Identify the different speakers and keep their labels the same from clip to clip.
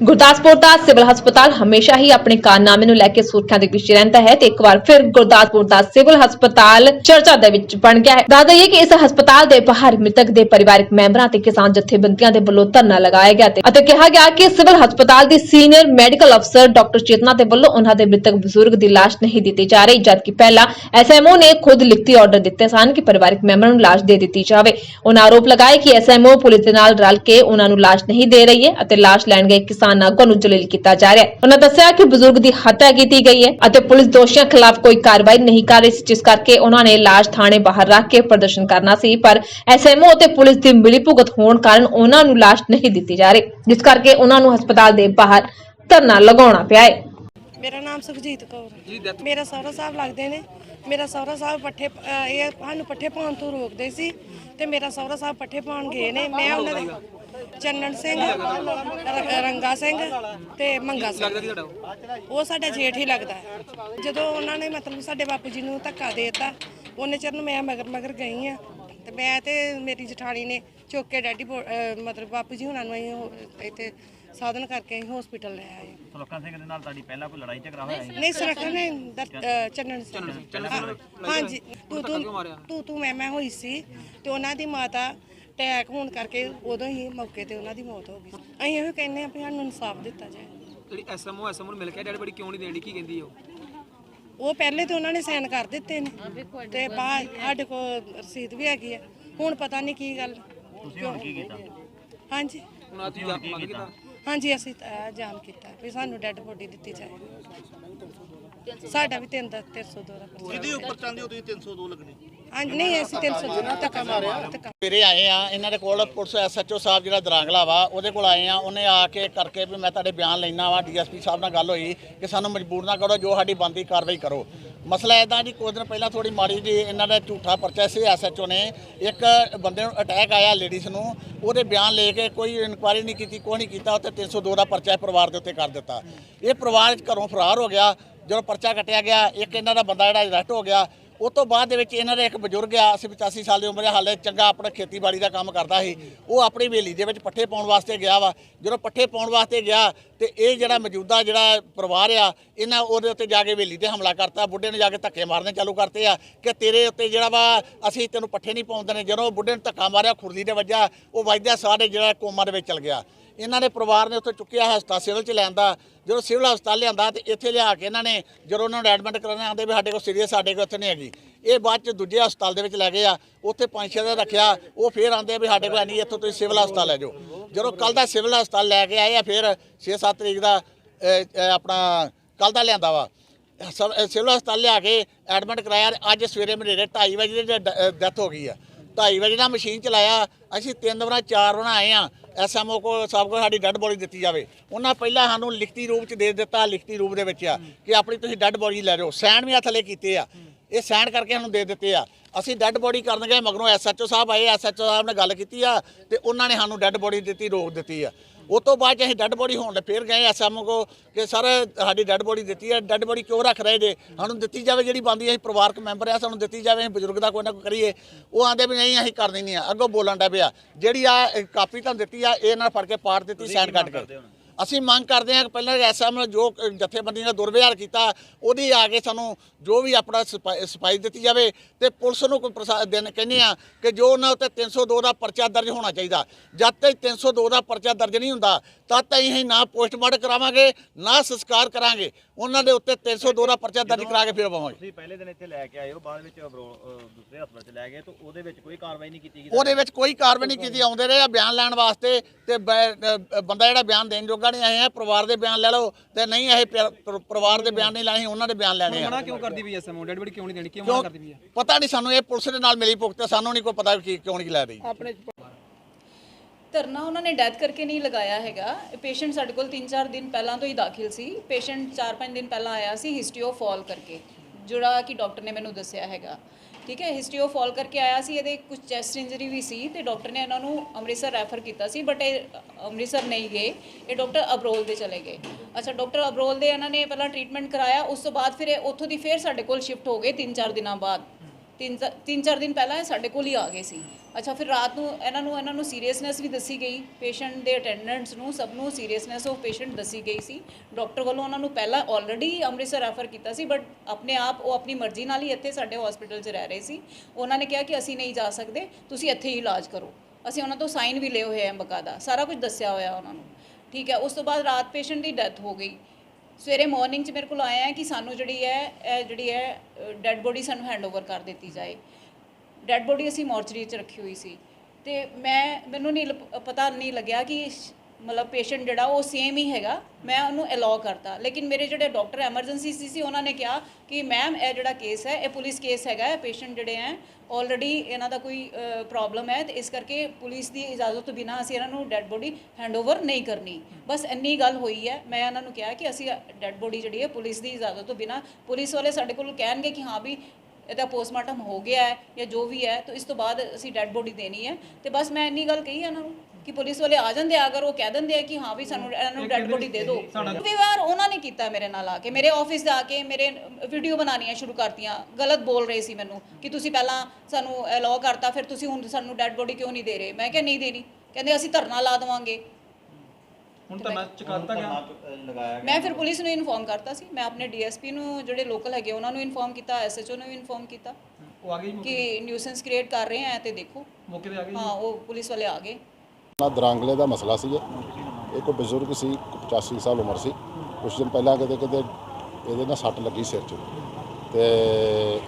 Speaker 1: ਗੁਰਦਾਸਪੁਰ ਦਾ civil ਹਸਪਤਾਲ ਹਮੇਸ਼ਾ ਹੀ ਆਪਣੇ ਕਾਰਨਾਮੇ ਨੂੰ ਲੈ ਕੇ ਸੁਰਖੀਆਂ ਦੇ ਵਿੱਚ ਰਹਿੰਦਾ ਹੈ ਤੇ ਇੱਕ ਵਾਰ ਫਿਰ ਗੁਰਦਾਸਪੁਰ ਦਾ ਸਿਵਲ ਹਸਪਤਾਲ ਚਰਚਾ ਦੇ ਵਿੱਚ ਬਣ ਗਿਆ ਹੈ। ਦੱਸ ਦਈਏ ਕਿ ਇਸ ਹਸਪਤਾਲ ਦੇ ਬਾਹਰ ਮ੍ਰਿਤਕ ਦੇ ਪਰਿਵਾਰਕ ਮੈਂਬਰਾਂ ਤੇ ਕਿਸਾਨ ਜਥੇਬੰਦੀਆਂ ਦੇ ਵੱਲੋਂ ਧਰਨਾ ਲਗਾਇਆ ਗਿਆ ਤੇ ਅਤੇ ਕਿਹਾ ਗਿਆ ਕਿ ਸਿਵਲ ਹਸਪਤਾਲ ਦੀ ਸੀਨੀਅਰ ਮੈਡੀਕਲ ਅਫਸਰ ਡਾਕਟਰ ਚੇਤਨਾ ਦੇ ਵੱਲੋਂ ਉਹਨਾਂ ਦੇ ਮ੍ਰਿਤਕ ਬਜ਼ੁਰਗ ਦੀ ਲਾਸ਼ ਨਹੀਂ ਦਿੱਤੀ ਜਾ ਰਹੀ, ਜਦਕਿ ਪਹਿਲਾਂ ਐਸਐਮਓ ਨੇ ਖੁਦ ਲਿਖਤੀ ਆਰਡਰ ਦਿੱਤੇ ਸਨ ਕਿ ਪਰਿਵਾਰਕ ਮੈਂਬਰਾਂ ਨੂੰ ਲਾਸ਼ ਦੇ ਦਿੱਤੀ ਜਾਵੇ। ਉਹਨਾਂ ਆਰੋਪ ਲਗਾਏ ਕਿ ਐਸਐਮਓ ਪੁਲਿਸ ਦੇ ਨਾਲ ਰਲ ਕੇ ਉਹਨਾਂ ਨੂੰ ਲਾਸ਼ ਨਹੀਂ ਦੇ ਰਹੀ ਹੈ ਅਤੇ ਲਾਸ਼ ਲੈਣ ਗਏ ਕਿਸਾਨ ਆਗੂਆਂ ਨੂੰ ਜਲੀਲ ਕੀਤਾ ਜਾ ਰਿਹਾ ਹੈ। ਉਹਨਾਂ ਦੱਸਿਆ ਕਿ ਬਜ਼ੁਰਗ ਦੀ ਹੱਤਿਆ ਕੀਤੀ ਗਈ ਹੈ ਅਤੇ ਪੁਲਿਸ ਦੋਸ਼ੀਆਂ ਖਿਲਾਫ ਕੋਈ ਕਾਰਵਾਈ ਨਹੀਂ ਕਰ ਰਹੀ ਸੀ ਜਿਸ ਕਰਕੇ ਉਹਨਾਂ ਨੇ ਲਾਸ਼ ਥਾਣੇ ਬਾਹਰ ਰੱਖ ਕੇ ਪ੍ਰਦਰਸ਼ਨ ਕਰਨਾ ਸੀ ਪਰ ਐਸਐਮਓ ਅਤੇ ਪੁਲਿਸ ਦੀ ਮਿਲੀਭੁਗਤ ਹੋਣ ਕਾਰਨ ਉਹਨਾਂ ਨੂੰ ਲਾਸ਼ ਨਹੀਂ ਦਿੱਤੀ ਜਾ ਰਹੀ ਜਿਸ ਕਰਕੇ ਉਹਨਾਂ ਨੂੰ ਹਸਪਤਾਲ ਦੇ ਬਾਹਰ ਧਰਨਾ ਲਗਾਉਣਾ ਪਿਆ ਹੈ।
Speaker 2: ਮੇਰਾ ਨਾਮ ਸੁਖਜੀਤ ਕੌਰ ਹੈ। ਮੇਰਾ ਸਹੁਰਾ ਸਾਹਿਬ ਲੱਗਦੇ ਨੇ। ਮੇਰਾ ਸਹੁਰਾ ਸਾਹਿਬ ਪੱਠੇ ਅਹ ਇਹ ਸਾਨੂੰ ਪੱਠੇ ਪਾਉਣ ਤੋਂ ਰੋਕਦੇ ਸੀ ਤੇ ਮੇਰਾ ਸਹੁਰਾ ਸਾਹਿਬ ਪੱਠੇ ਪਾਉਣ ਗਏ ਨੇ। ਮੈਂ ਉਹਨਾਂ ਦੇ ਚੰਨਣ ਸਿੰਘ ਰ- ਰੰਗਾ ਸਿੰਘ ਤੇ ਮੰਗਾ ਸਿੰਘ। ਉਹ ਸਾਡਾ ਜੇਠ ਹੀ ਲੱਗਦਾ। ਹੈ। ਜਦੋਂ ਉਹਨਾਂ ਨੇ ਮਤਲਬ ਸਾਡੇ ਬਾਪੂ ਜੀ ਨੂੰ ਧੱਕਾ ਦੇਤਾ ਉਹਨੇ ਚਿਰ ਨੂੰ ਮੈਂ ਮਗਰ ਮਗਰ ਗਈ ਆ। ਤੇ ਮੈਂ ਤੇ ਮੇਰੀ ਜਠਾਣੀ ਨੇ ਚੁੱਕ ਕੇ ਡੈਡੀ ਬੋ- ਅਹ ਮਤਲਬ ਬਾਪੂ ਜੀ ਹੁਣਾਂ ਨੂੰ ਅਸੀਂ ਉਹ ਇੱਥੇ ਸਾਧਨ ਕਰਕੇ ਅਸੀਂ ਹਸਪੀਟਲ ਲੈ ਆਏ।
Speaker 3: ਸੁਲੱਖਣ ਸਿੰਘ ਦੇ ਨਾਲ ਤੁਹਾਡੀ ਪਹਿਲਾਂ ਕੋਈ ਲੜਾਈ ਝਗੜਾ ਹੋਇਆ ਸੀ?
Speaker 2: ਨਹੀਂ ਸੁਰੱਖਿਆ ਨੇ ਦਰ- ਅਹ ਚੰਨਣ ਸਿੰਘ। ਹਾਂਜੀ। ਤੂੰ ਤੂੰ ਤੂੰ ਤੂੰ ਮੈਂ ਮੈਂ ਹੋਈ ਸੀ ਤੇ ਉਹਨਾਂ ਦੀ ਮਾਤਾ ਅਟੈਕ ਹੋਣ ਕਰਕੇ ਉਦੋਂ ਹੀ ਮੌਕੇ ਤੇ ਉਹਨਾਂ ਦੀ ਮੌਤ ਹੋ ਗਈ। ਅਸੀਂ ਇਹੋ ਕਹਿੰਦੇ ਆ ਵੀ ਸਾਨੂੰ ਇਨਸਾਫ ਦਿੱਤਾ ਜਾਏ।
Speaker 4: ਜਿਹੜੀ ਐਸਐਮਓ ਐਸਐਮਓ ਨੂੰ ਮਿਲ ਕੇ ਡੈਡੀ ਬੜੀ ਕਿਉਂ ਨਹੀਂ ਦੇਣੀ ਕੀ ਕਹਿੰਦੀ ਉਹ?
Speaker 2: ਉਹ ਪਹਿਲੇ ਤੇ ਉਹਨਾਂ ਨੇ ਸਾਈਨ ਕਰ ਦਿੱਤੇ ਨੇ। ਤੇ ਬਾਅਦ ਸਾਡੇ ਕੋਲ ਰਸੀਦ ਵੀ ਹੈਗੀ ਆ। ਹੁਣ ਪਤਾ ਨਹੀਂ ਕੀ ਗੱਲ।
Speaker 3: ਤੁਸੀਂ ਹੁਣ ਕੀ ਕੀਤਾ?
Speaker 2: ਹਾਂਜੀ।
Speaker 4: ਹੁਣ ਆ ਤੁਸੀਂ ਮੰਗ ਕੀਤਾ
Speaker 2: ਹਾਂਜੀ ਅਸੀਂ ਜਾਮ ਕੀਤਾ ਵੀ ਸਾਨੂੰ ਡੈੱਡ ਬੋਡੀ ਦਿੱਤੀ ਜਾਏ। ਸਾਡਾ ਵੀ 3 ਦਾ 302 ਦਾ
Speaker 5: ਜਿਹਦੇ ਉੱਪਰ ਚਾਹੁੰਦੇ ਹੋ ਤੁਸੀਂ 302 ਲੱਗਣੀ?
Speaker 2: ਹਾਂਜੀ, ਨਹੀਂ, ਅਸੀਂ 302 ਦਾ ਮਾਰਿਆ ਧੱਕਾ
Speaker 5: ਸਵੇਰੇ ਆਏ ਆ, ਇਹਨਾਂ ਦੇ ਕੋਲ ਪੁਲਿਸ ਐਸਐਚਓ ਸਾਹਿਬ ਜਿਹੜਾ ਦਰਾਂਗਲਾ ਵਾ, ਉਹਦੇ ਕੋਲ ਆਏ ਆ, ਉਹਨੇ ਆ ਕੇ ਕਰਕੇ ਵੀ ਮੈਂ ਤੁਹਾਡੇ ਬਿਆਨ ਲੈਣਾ ਵਾ, ਡੀਐਸਪੀ ਸਾਹਿਬ ਨਾਲ ਗੱਲ ਹੋਈ ਕਿ ਸਾਨੂੰ ਮਜਬੂਰ ਨਾ ਕਰੋ, ਜੋ ਸਾਡੀ ਬੰਦੀ ਕਾਰਵਾਈ ਕਰੋ। ਮਸਲਾ ਇਦਾਂ ਜੀ, ਕੁਝ ਦਿਨ ਪਹਿਲਾਂ ਥੋੜੀ ਮਾੜੀ ਜੀ ਇਹਨਾਂ ਦਾ ਝੂਠਾ ਪਰਚਾ ਸੀ ਐਸਐਚਓ ਨੇ। ਇੱਕ ਬੰਦੇ ਨੂੰ ਅਟੈਕ ਆਇਆ ਲੇਡੀਜ਼ ਨੂੰ, ਉਹਦੇ ਬਿਆਨ ਲੈ ਕੇ ਕੋਈ ਇਨਕੁਆਇਰੀ ਨਹੀਂ ਕੀਤੀ ਕੋਈ ਨਹੀਂ ਕੀਤਾ ਉੱਤੇ 302 ਦਾ ਪਰਚਾ ਇਹ ਪਰਿਵਾਰ ਦੇ ਉੱਤੇ ਕਰ ਦਿੱਤਾ। ਇਹ ਪਰਿਵਾਰ ਘਰੋਂ ਫਰਾਰ ਹੋ ਗਿਆ, ਜਦੋਂ ਪਰਚਾ ਕੱਟਿਆ ਗਿਆ, ਇੱਕ ਇਹਨਾਂ ਦਾ ਬੰਦਾ ਜਿਹੜਾ ਅਰੈਸਟ ਹੋ ਗਿਆ ਉਹ ਤੋਂ ਬਾਅਦ ਦੇ ਵਿੱਚ ਇਹਨਾਂ ਦਾ ਇੱਕ ਬਜ਼ੁਰਗ ਆ 80 85 ਸਾਲ ਦੀ ਉਮਰ ਹੈ ਹਾਲੇ ਚੰਗਾ ਆਪਣਾ ਖੇਤੀਬਾੜੀ ਦਾ ਕੰਮ ਕਰਦਾ ਸੀ। ਉਹ ਆਪਣੀ ਹਵੇਲੀ ਦੇ ਵਿੱਚ ਪੱਠੇ ਪਾਉਣ ਵਾਸਤੇ ਗਿਆ ਵਾ। ਜਦੋਂ ਪੱਠੇ ਪਾਉਣ ਵਾਸਤੇ ਗਿਆ ਤੇ ਇਹ ਜਿਹੜਾ ਮੌਜੂਦਾ ਜਿਹੜਾ ਪਰਿਵਾਰ ਆ, ਇਹਨਾਂ ਉਹਦੇ ਉੱਤੇ ਜਾ ਕੇ ਹਵੇਲੀ ਤੇ ਹਮਲਾ ਕਰਤਾ। ਬੁੱਢੇ ਨੇ ਜਾ ਕੇ ਧੱਕੇ ਮਾਰਨੇ ਚਾਲੂ ਕਰਤੇ ਆ ਕਿ ਤੇਰੇ ਉੱਤੇ ਜਿਹੜਾ ਵਾ, ਅਸੀਂ ਤੈਨੂੰ ਪੱਠੇ ਨਹੀਂ ਪਾਉਂਦੇ ਨੇ ਜਦੋਂ ਬੁੱਢੇ ਨੂੰ ਧੱਕਾ ਮਾਰਿਆ, ਖੁਰਲੀ ਦੇ ਵੱਜਾ ਉਹ ਵੱਜਦਾ ਸਾਰੇ ਜਿਹੜਾ ਕੋਮਾ ਦੇ ਵਿੱਚ ਚਲ ਗਿਆ। ਇਹਨਾਂ ਦੇ ਪਰਿਵਾਰ ਨੇ ਉੱਥੇ ਚੁੱਕਿਆ ਹਸਪਤਾਲ ਸਿਵਲ ਚ ਲੈਂਦਾ ਜਦੋਂ ਸਿਵਲ ਹਸਪਤਾਲ ਲਿਆਂਦਾ ਤੇ ਇੱਥੇ ਲਿਆ ਕੇ ਇਹਨਾਂ ਨੇ ਜਦੋਂ ਉਹਨਾਂ ਨੂੰ ਐਡਮਿਟ ਕਰਾਉਣੇ ਆਂਦੇ ਵੀ ਸਾਡੇ ਕੋਲ ਸੀਰੀਅਸ ਸਾਡੇ ਕੋਲ ਇੱਥੇ ਨਹੀਂ ਹੈਗੀ। ਇਹ ਬਾਅਦ ਚ ਦੂਜੇ ਹਸਪਤਾਲ ਦੇ ਵਿੱਚ ਲੈ ਗਏ ਆ, ਉੱਥੇ ਪੰਜ ਛੇ ਦਿਨ ਰੱਖਿਆ, ਉਹ ਫੇਰ ਆਂਦੇ ਵੀ ਸਾਡੇ ਕੋਲ ਨਹੀਂ, ਇੱਥੋਂ ਤੁਸੀਂ ਸਿਵਲ ਹਸਪਤਾਲ ਲੈ ਜਾਓ। ਜਦੋਂ ਕੱਲ ਦਾ ਸਿਵਲ ਹਸਪਤਾਲ ਲੈ ਕੇ ਆਏ ਆ, ਫੇਰ 6-7 ਤਰੀਕ ਦਾ ਆਪਣਾ ਕੱਲ ਦਾ ਲਿਆਂਦਾ ਵਾ। ਸਭ- ਸਿਵਲ ਹਸਪਤਾਲ ਲਿਆ ਕੇ ਐਡਮਿਟ ਕਰਾਇਆ ਅੱਜ ਸਵੇਰੇ ਮੇਰੇ 2:30 ਵਜੇ ਦੀ ਡੈਥ ਹੋ ਗਈ ਆ। 2:30 ਵਜੇ ਦਾ ਮਸ਼ੀਨ ਚਲਾਇਆ, ਅਸੀਂ ਤਿੰਨ ਵਾਰ ਚਾਰ ਵਾਰ ਆਏ ਆ ਐਸਐਮਓ ਕੋਲ ਸਭ ਕੋ ਸਾਡੀ ਡੈੱਡ ਬੋਡੀ ਦਿੱਤੀ ਜਾਵੇ। ਉਹਨਾਂ ਪਹਿਲਾਂ ਸਾਨੂੰ ਲਿਖਤੀ ਰੂਪ ਚ ਦੇ ਦਿੱਤਾ, ਲਿਖਤੀ ਰੂਪ ਦੇ ਵਿੱਚ ਆ ਕਿ ਆਪਣੀ ਤੁਸੀਂ ਡੈੱਡ ਬੋਡੀ ਲੈ ਜਾਓ ਸਾਈਨ ਵੀ ਆ ਥੱਲੇ ਕੀਤੇ ਆ। ਇਹ ਸਾਈਨ ਕਰਕੇ ਸਾਨੂੰ ਦੇ ਦਿੱਤੇ ਆ। ਅਸੀਂ ਡੈੱਡ ਬੋਡੀ ਕਰਨ ਗਏ ਮਗਰੋਂ ਐਸਐਚਓ ਸਾਹਿਬ ਆਏ ਐਸਐਚਓ ਸਾਹਿਬ ਨੇ ਗੱਲ ਕੀਤੀ ਆ ਤੇ ਉਹਨਾਂ ਨੇ ਸਾਨੂੰ ਡੈੱਡ ਬੋਡੀ ਦਿੱਤੀ ਰੋਕ ਦਿੱਤੀ ਆ। ਉਸ ਤੋਂ ਬਾਅਦ ਅਸੀਂ ਡੈੱਡ ਬੋਡੀ ਹੋਣ ਦੇ ਫੇਰ ਗਏ ਐਸਐਮਓ ਕੋ ਕਿ ਸਰ ਸਾਡੀ ਡੈੱਡ ਬੋਡੀ ਦਿੱਤੀ ਹੈ ਡੈੱਡ ਬੋਡੀ ਕਿਉਂ ਰੱਖ ਰਹੇ ਜੇ? ਸਾਨੂੰ ਦਿੱਤੀ ਜਾਵੇ ਜਿਹੜੀ ਬੰਦੀ ਅਸੀਂ ਪਰਿਵਾਰਕ ਮੈਂਬਰ ਆ ਸਾਨੂੰ ਦਿੱਤੀ ਜਾਵੇ ਅਸੀਂ ਬਜ਼ੁਰਗ ਦਾ ਕੋਈ ਨਾ ਕੋਈ ਕਰੀਏ। ਉਹ ਆਂਦੇ ਵੀ ਨਹੀਂ ਅਸੀਂ ਕਰਨੀ ਨਹੀਂ ਆ। ਅੱਗੋਂ ਬੋਲਣ ਦਾ ਪਿਆ ਜਿਹੜੀ ਆ ਕਾਪੀ ਤੁਹਾਨੂੰ ਦਿੱਤੀ ਆ ਇਹ ਨਾਲ ਫੜ ਕੇ ਪਾੜ ਦਿੱਤੀ ਸਾਈਨ ਕੱਟ ਕੇ। ਅਸੀਂ ਮੰਗ ਕਰਦੇ ਹਾਂ ਕਿ ਪਹਿਲਾਂ ਐਸਐਮ ਜੋ ਜਥੇਬੰਦੀ ਨੇ ਦੁਰਵਿਹਾਰ ਕੀਤਾ ਉਹਦੀ ਆ ਕੇ ਸਾਨੂੰ ਜੋ ਵੀ ਆਪਣਾ ਸਫ਼ਾਈ ਦਿੱਤੀ ਜਾਵੇ ਤੇ ਪੁਲਿਸ ਨੂੰ ਕੋਈ ਪ੍ਰਸਾ ਦੇਣ ਕਹਿੰਦੇ ਆ ਕਿ ਜੋ ਉਹਨਾਂ ਉੱਤੇ 302 ਦਾ ਪਰਚਾ ਦਰਜ ਹੋਣਾ ਚਾਹੀਦਾ। ਜਦ ਤੱਕ 302 ਦਾ ਪਰਚਾ ਦਰਜ ਨਹੀਂ ਹੁੰਦਾ ਤਦ ਤੱਕ ਅਸੀਂ ਨਾ ਪੋਸਟਮਾਰਟਮ ਕਰਾਵਾਂਗੇ ਨਾ ਸੰਸਕਾਰ ਕਰਾਂਗੇ। ਉਹਨਾਂ ਦੇ ਉੱਤੇ 302 ਦਾ ਪਰਚਾ ਦਰਜ ਕਰਾ ਕੇ ਫਿਰ ਪਾਵਾਂਗੇ।
Speaker 3: ਤੁਸੀਂ ਪਹਿਲੇ ਦਿਨ ਇੱਥੇ ਲੈ ਕੇ ਆਏ ਹੋ ਬਾਅਦ ਵਿੱਚ ਦੂਸਰੇ ਹਸਪਤਾਲ ਚ ਲੈ ਗਏ ਤਾਂ ਉਹਦੇ ਵਿੱਚ ਕੋਈ ਕਾਰਵਾਈ ਨਹੀਂ ਕੀਤੀ ਗਈ
Speaker 5: ਉਹਦੇ ਵਿੱਚ ਕੋਈ ਕਾਰਵਾਈ ਨਹੀਂ ਕੀਤੀ ਆਉਂਦੇ ਰਹੇ ਆ ਬਿਆਨ ਲੈਣ ਵਾਸਤੇ ਤੇ ਬੰਦਾ ਜਿਹੜਾ ਬਿਆਨ ਦੇਣ ਜੋਗਾ ਨਹੀਂ ਆਏ ਆ? ਪਰਿਵਾਰ ਦੇ ਬਿਆਨ ਲੈ ਲਓ ਤੇ ਨਹੀਂ ਇਹ ਪਰਿਵਾਰ ਦੇ ਬਿਆਨ ਨਹੀਂ ਲੈਣੇ ਉਹਨਾਂ ਦੇ ਬਿਆਨ ਲੈਣੇ ਆ।
Speaker 4: ਮਨਾ ਕਿਉਂ ਕਰਦੀ ਵੀ ਐਸਐਮਓ ਡੈਡੀ ਬੜੀ ਕਿਉਂ ਨਹੀਂ ਦੇਣੀ? ਕਿਉਂ ਮਨਾ ਕਰਦੀ ਵੀ ਹੈ
Speaker 5: ਪਤਾ ਨਹੀਂ ਸਾਨੂੰ ਇਹ ਪੁਲਿਸ ਦੇ ਨਾਲ ਮਿਲੀ ਭੁਗਤ ਸਾਨੂੰ ਨਹੀਂ ਕੋਈ ਪਤਾ ਕਿ ਕਿਉਂ ਨਹੀਂ ਲੈ ਰਹੀ
Speaker 6: ਧਰਨਾ ਉਹਨਾਂ ਨੇ ਡੈਥ ਕਰਕੇ ਨਹੀਂ ਲਗਾਇਆ ਹੈਗਾ। ਪੇਸ਼ੈਂਟ ਸਾਡੇ ਕੋਲ 3-4 ਦਿਨ ਪਹਿਲਾਂ ਤੋਂ ਹੀ ਦਾਖਲ ਸੀ। ਪੇਸ਼ੈਂਟ 4-5 ਦਿਨ ਪਹਿਲਾਂ ਆਇਆ ਸੀ ਹਿਸਟਰੀ ਆਫ ਫਾਲ ਕਰਕੇ। ਜਿਹੜਾ ਕਿ ਡਾਕਟਰ ਨੇ ਮੈਨੂੰ ਦੱਸਿਆ ਹੈਗਾ। ਠੀਕ ਹੈ ਹਿਸਟਰੀ ਆਫ ਫਾਲ ਕਰਕੇ ਆਇਆ ਸੀ, ਇਹਦੇ ਕੁਝ ਚੈਸਟ ਇੰਜਰੀ ਵੀ ਸੀ ਤੇ ਡਾਕਟਰ ਨੇ ਇਹਨਾਂ ਨੂੰ ਅੰਮ੍ਰਿਤਸਰ ਰੈਫਰ ਕੀਤਾ ਸੀ ਬਟ ਇਹ ਅੰਮ੍ਰਿਤਸਰ ਨਹੀਂ ਗਏ, ਇਹ ਡਾਕਟਰ ਅਬਰੋਲ ਦੇ ਚਲੇ ਗਏ। ਅੱਛਾ ਡਾਕਟਰ ਅਬਰੋਲ ਦੇ ਇਹਨਾਂ ਨੇ ਪਹਿਲਾਂ ਟ੍ਰੀਟਮੈਂਟ ਕਰਾਇਆ, ਉਸ ਤੋਂ ਬਾਅਦ ਫਿਰ ਇਹ ਉੱਥੋਂ ਦੀ ਫਿਰ ਸਾਡੇ ਕੋਲ ਸ਼ਿਫਟ ਹੋ ਗਏ 3-4 ਦਿਨਾਂ ਬਾਅਦ। ਤਿੰਨ ਚ- ਤਿੰਨ ਚਾਰ ਦਿਨ ਪਹਿਲਾਂ ਇਹ ਸਾਡੇ ਕੋਲ ਹੀ ਆ ਗਏ ਸੀ। ਅੱਛਾ, ਫਿਰ ਰਾਤ ਨੂੰ ਇਹਨਾਂ ਨੂੰ ਇਹਨਾਂ ਨੂੰ ਸੀਰੀਅਸਨੈਸ ਵੀ ਦੱਸੀ ਗਈ। ਪੇਸ਼ੈਂਟ ਦੇ ਅਟੈਂਡੈਂਟਸ ਨੂੰ, ਸਭ ਨੂੰ ਸੀਰੀਅਸਨੈਸ ਆਫ ਪੇਸ਼ੈਂਟ ਦੱਸੀ ਗਈ ਸੀ। ਡਾਕਟਰ ਵੱਲੋਂ ਉਹਨਾਂ ਨੂੰ ਪਹਿਲਾਂ ਆਲਰੇਡੀ ਅੰਮ੍ਰਿਤਸਰ ਰੈਫਰ ਕੀਤਾ ਸੀ ਬਟ ਆਪਣੇ ਆਪ ਉਹ ਆਪਣੀ ਮਰਜ਼ੀ ਨਾਲ ਹੀ ਇੱਥੇ ਸਾਡੇ ਹਸਪੀਟਲ 'ਚ ਰਹਿ ਰਹੇ ਸੀ। ਉਹਨਾਂ ਨੇ ਕਿਹਾ ਕਿ ਅਸੀਂ ਨਹੀਂ ਜਾ ਸਕਦੇ, ਤੁਸੀਂ ਇੱਥੇ ਹੀ ਇਲਾਜ ਕਰੋ। ਅਸੀਂ ਉਹਨਾਂ ਤੋਂ ਸਾਈਨ ਵੀ ਲਏ ਹੋਏ ਆ ਬਕਾਇਦਾ ਸਾਰਾ ਕੁਝ ਦੱਸਿਆ ਹੋਇਆ ਉਹਨਾਂ ਨੂੰ। ਠੀਕ ਹੈ, ਉਸ ਤੋਂ ਬਾਅਦ ਰਾਤ ਪੇਸ਼ੈਂਟ ਦੀ ਡੈਥ ਹੋ ਗਈ। ਸਵੇਰੇ ਮਾਰਨਿੰਗ 'ਚ ਮੇਰੇ ਕੋਲ ਆਇਆ ਹੈ ਕਿ ਸਾਨੂੰ ਜਿਹੜੀ ਹੈ, ਇਹ ਜਿਹੜੀ ਹੈ ਡੈੱਡ ਬੋਡੀ ਸਾਨੂੰ ਹੈਂਡਓਵਰ ਕਰ ਦਿੱਤੀ ਜਾਏ। ਡੈੱਡ ਬੋਡੀ ਅਸੀਂ ਮੋਰਚਰੀ 'ਚ ਰੱਖੀ ਹੋਈ ਸੀ। ਤੇ ਮੈਂ, ਮੈਨੂੰ ਨਹੀਂ ਲ- ਪਤਾ ਨਹੀਂ ਲੱਗਿਆ ਕਿ ਮਤਲਬ ਪੇਸ਼ੈਂਟ ਜਿਹੜਾ ਉਹ ਸੇਮ ਹੀ ਹੈਗਾ, ਮੈਂ ਉਹਨੂੰ ਅਲਾਉ ਕਰਤਾ। ਲੇਕਿਨ ਮੇਰੇ ਜਿਹੜੇ ਡਾਕਟਰ ਐਮਰਜੈਂਸੀ ਸੀ ਸੀ, ਉਹਨਾਂ ਨੇ ਕਿਹਾ ਕਿ ਮੈਮ ਇਹ ਜਿਹੜਾ ਕੇਸ ਹੈ, ਇਹ ਪੁਲਿਸ ਕੇਸ ਹੈਗਾ ਹੈ ਪੇਸ਼ੈਂਟ ਜਿਹੜੇ ਹੈ ਆਲਰੇਡੀ ਇਹਨਾਂ ਦਾ ਕੋਈ ਪ੍ਰੋਬਲਮ ਹੈ, ਤੇ ਇਸ ਕਰਕੇ ਪੁਲਿਸ ਦੀ ਇਜਾਜ਼ਤ ਤੋਂ ਬਿਨਾ ਅਸੀਂ ਇਹਨਾਂ ਨੂੰ ਡੈੱਡ ਬੋਡੀ ਹੈਂਡਓਵਰ ਨਹੀਂ ਕਰਨੀ। ਬਸ ਇੰਨੀ ਗੱਲ ਹੋਈ ਹੈ, ਮੈਂ ਇਹਨਾਂ ਨੂੰ ਕਿਹਾ ਕਿ ਅਸੀਂ ਡੈੱਡ ਬੋਡੀ ਜਿਹੜੀ ਹੈ, ਪੁਲਿਸ ਦੀ ਇਜਾਜ਼ਤ ਤੋਂ ਬਿਨਾ, ਪੁਲਿਸ ਵਾਲੇ ਸਾਡੇ ਕੋਲ ਕਹਿਣਗੇ ਕਿ ਹਾਂ ਵੀ ਇਹਦਾ ਪੋਸਟਮਾਰਟਮ ਹੋ ਗਿਆ ਹੈ ਜਾਂ ਜੋ ਵੀ ਹੈ, ਤਾਂ ਇਸ ਤੋਂ ਬਾਅਦ ਅਸੀਂ ਡੈੱਡ ਬੋਡੀ ਦੇਣੀ ਹੈ। ਤੇ ਬਸ ਮੈਂ ਇੰਨੀ ਗੱਲ ਕਹੀ ਇਹਨਾਂ ਨੂੰ। ਕਿ ਪੁਲਿਸ ਵਾਲੇ ਆ ਜਾਂਦੇ ਆ ਅਗਰ ਉਹ ਕਹਿ ਦਿੰਦੇ ਆ ਕਿ ਹਾਂ ਵੀ ਸਾਨੂੰ ਇਹਨਾਂ ਨੂੰ ਡੈੱਡ ਬੋਡੀ ਦੇ ਦਿਓ। ਵੀ ਵਾਰ ਉਹਨਾਂ ਨੇ ਕੀਤਾ ਮੇਰੇ ਨਾਲ ਆ ਕੇ ਮੇਰੇ ਆਫਿਸ ਜਾ ਕੇ ਮੇਰੇ ਵੀਡੀਓ ਬਣਾਉਣੀਆਂ ਸ਼ੁਰੂ ਕਰਤੀਆਂ। ਗਲਤ ਬੋਲ ਰਹੇ ਸੀ ਮੈਨੂੰ ਕਿ ਤੁਸੀਂ ਪਹਿਲਾਂ ਸਾਨੂੰ ਅਲਾਉ ਕਰਤਾ ਫਿਰ ਤੁਸੀਂ ਹੁਣ ਸਾਨੂੰ ਡੈੱਡ ਬੋਡੀ ਕਿਉਂ ਨਹੀਂ ਦੇ ਰਹੇ? ਮੈਂ ਕਿਹਾ ਨਹੀਂ ਦੇਣੀ। ਕਹਿੰਦੇ ਅਸੀਂ ਧਰਨਾ ਲਾ ਦੇਵਾਂਗੇ।
Speaker 4: ਹੁਣ ਤਾਂ ਮੈਂ ਚੁਕਾਤਾ ਗਿਆ।
Speaker 3: ਲਗਾਇਆ
Speaker 6: ਮੈਂ ਫਿਰ ਪੁਲਿਸ ਨੂੰ ਇਨਫੋਰਮ ਕਰਤਾ ਸੀ। ਮੈਂ ਆਪਣੇ ਡੀਐਸਪੀ ਨੂੰ ਜਿਹੜੇ ਲੋਕਲ ਹੈਗੇ ਉਹਨਾਂ ਨੂੰ ਇਨਫੋਰਮ ਕੀਤਾ ਐਸਐਚਓ ਨੂੰ ਵੀ ਇਨਫੋਰਮ ਕੀਤਾ
Speaker 4: ਉਹ ਆ ਗਈ
Speaker 6: ਕਿ ਨਿਊਸੈਂਸ ਕ੍ਰੀਏਟ ਕਰ ਰਹੇ ਆ ਤੇ ਦੇਖੋ।
Speaker 4: ਮੌਕੇ ਤੇ ਆ ਗਈ
Speaker 6: ਹਾਂ ਉਹ ਪੁਲਿਸ ਵਾਲੇ ਆ ਗਏ।
Speaker 7: ਨਾ ਦਰਾਂਗਲੇ ਦਾ ਮਸਲਾ ਸੀ ਇਹ। ਕੋਈ ਬਜ਼ੁਰਗ ਸੀ ਕੋਈ 85 ਸਾਲ ਉਮਰ ਸੀ। ਕੁਝ ਦਿਨ ਪਹਿਲਾਂ ਕਿਤੇ ਕਿਤੇ ਇਹਦੇ ਨਾਲ ਸੱਟ ਲੱਗੀ ਸਿਰ 'ਚ। ਤੇ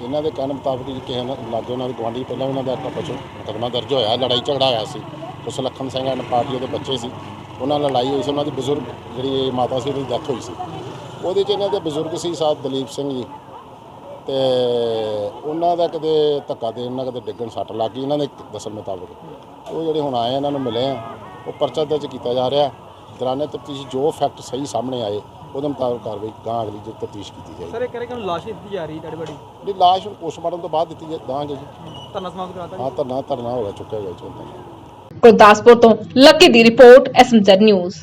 Speaker 7: ਇਹਨਾਂ ਦੇ ਕਹਿਣ ਮੁਤਾਬਕ ਜੀ ਕਿਸੇ ਨਾਲ ਲਾਗੇ ਉਹਨਾਂ ਦੇ ਗੁਆਂਢੀ ਪਹਿਲਾਂ ਉਹਨਾਂ ਦਾ ਆਪਸ 'ਚ ਮੁਕੱਦਮਾ ਦਰਜ ਹੋਇਆ, ਲੜਾਈ ਝਗੜਾ ਹੋਇਆ ਸੀ। ਉਸ ਲਖਨ ਸਿੰਘ ਐਂਡ ਪਾਰਟੀ ਦੇ ਬੱਚੇ ਸੀ। ਉਹਨਾਂ ਨਾਲ ਲੜਾਈ ਹੋਈ ਸੀ, ਉਹਨਾਂ ਦੀ ਬਜ਼ੁਰਗ ਜਿਹੜੀ ਇਹ ਮਾਤਾ ਸੀ, ਉਹਦੀ ਡੈਥ ਹੋਈ ਸੀ। ਉਹਦੇ 'ਚ ਇਹਨਾਂ ਦੇ ਬਜ਼ੁਰਗ ਸੀ ਸਾਥ ਦਲੀਪ ਸਿੰਘ ਜੀ। ਤੇ ਉਹਨਾਂ ਦਾ ਕਦੇ ਧੱਕਾ ਦੇਣ ਨਾਲ ਕਦੇ ਡਿੱਗਣ ਸੱਟ ਲੱਗ ਗਈ ਇਹਨਾਂ ਦੇ ਦੱਸਣ ਮੁਤਾਬਕ। ਉਹ ਜਿਹੜੇ ਹੁਣ ਆਏ ਇਹਨਾਂ ਨੂੰ ਮਿਲੇ ਆ ਉਹ ਪਰਚਾ ਦਰਜ ਕੀਤਾ ਜਾ ਰਿਹਾ। ਦੌਰਾਨੇ ਤਫਤੀਸ਼ ਜੋ ਫੈਕਟ ਸਹੀ ਸਾਹਮਣੇ ਆਏ ਉਹਦੇ ਮੁਤਾਬਕ ਕਾਰਵਾਈ ਗਾਂ ਅਗਲੀ ਜੋ ਤਫਤੀਸ਼ ਕੀਤੀ ਜਾਏਗੀ।
Speaker 4: ਸਰ ਇਹ ਕਰੇ ਕਿ ਲਾਸ਼ ਦਿੱਤੀ ਜਾ ਰਹੀ ਡੈਡ ਬੜੀ
Speaker 7: ਜਿਹੜੀ ਲਾਸ਼ ਪੋਸਟਮਾਰਟਮ ਤੋਂ ਬਾਅਦ ਦਿੱਤੀ ਜਾ ਦਾਂਗੇ ਜੀ
Speaker 4: ਧਰਨਾ ਸਮਾਪਤ ਕਰਾਤਾ
Speaker 7: ਹਾਂ ਧਰਨਾ ਧਰਨਾ ਹੋ ਗਿਆ ਚੁੱਕਿਆ ਗਿਆ ਤਾਂ।
Speaker 1: ਗੁਰਦਾਸਪੁਰ ਤੋਂ ਲੱਕੀ ਦੀ ਰਿਪੋਰਟ ਐਸਐਮਜ਼ੈਡ ਨਿਊਜ਼।